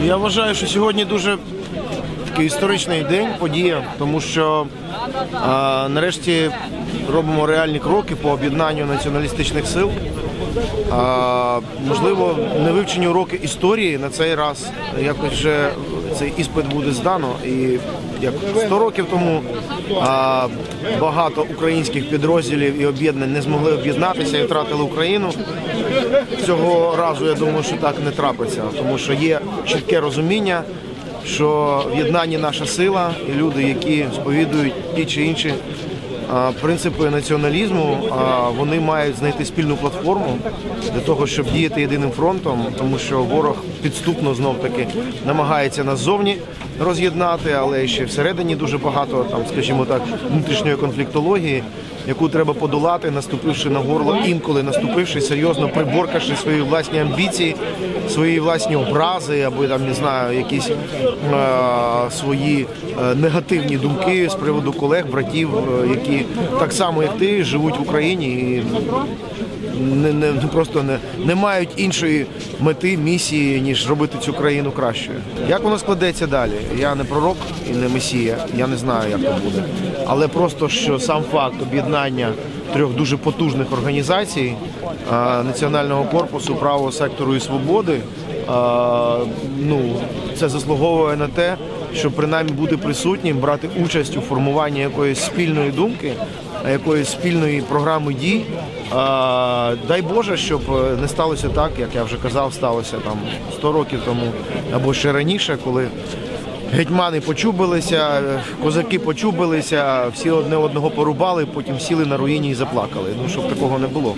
Я вважаю, що сьогодні дуже такий історичний день, подія, тому що а, нарешті робимо реальні кроки по об'єднанню націоналістичних сил. А, можливо, не вивчені уроки історії на цей раз якось вже цей іспит буде здано. І як 100 років тому а, багато українських підрозділів і об'єднань не змогли об'єднатися і втратили Україну. Цього разу я думаю, що так не трапиться, тому що є чітке розуміння, що в наша сила і люди, які сповідують ті чи інші принципи націоналізму, вони мають знайти спільну платформу для того, щоб діяти єдиним фронтом, тому що ворог підступно знов таки намагається нас ззовні роз'єднати, але ще всередині дуже багато там, скажімо так, внутрішньої конфліктології, яку треба подолати, наступивши на горло, інколи наступивши серйозно, приборкавши свої власні амбіції, свої власні образи або там не знаю, якісь е, свої е, негативні думки з приводу колег, братів, е, які так само як ти живуть в Україні і не, не, не просто не, не мають іншої мети, місії, ніж робити цю країну кращою. Як воно складеться далі? Я не пророк і не месія, я не знаю, як це буде. Але просто що сам факт об'єднання трьох дуже потужних організацій а, національного корпусу, правого сектору і свободи. а, ну, це заслуговує на те, щоб принаймні бути присутнім, брати участь у формуванні якоїсь спільної думки, якоїсь спільної програми дій. Дай Боже, щоб е, не сталося так, як я вже казав, сталося там 100 років тому або ще раніше, коли гетьмани почубилися, е, козаки почубилися, всі одне одного порубали, потім сіли на руїні і заплакали. Ну щоб такого не було.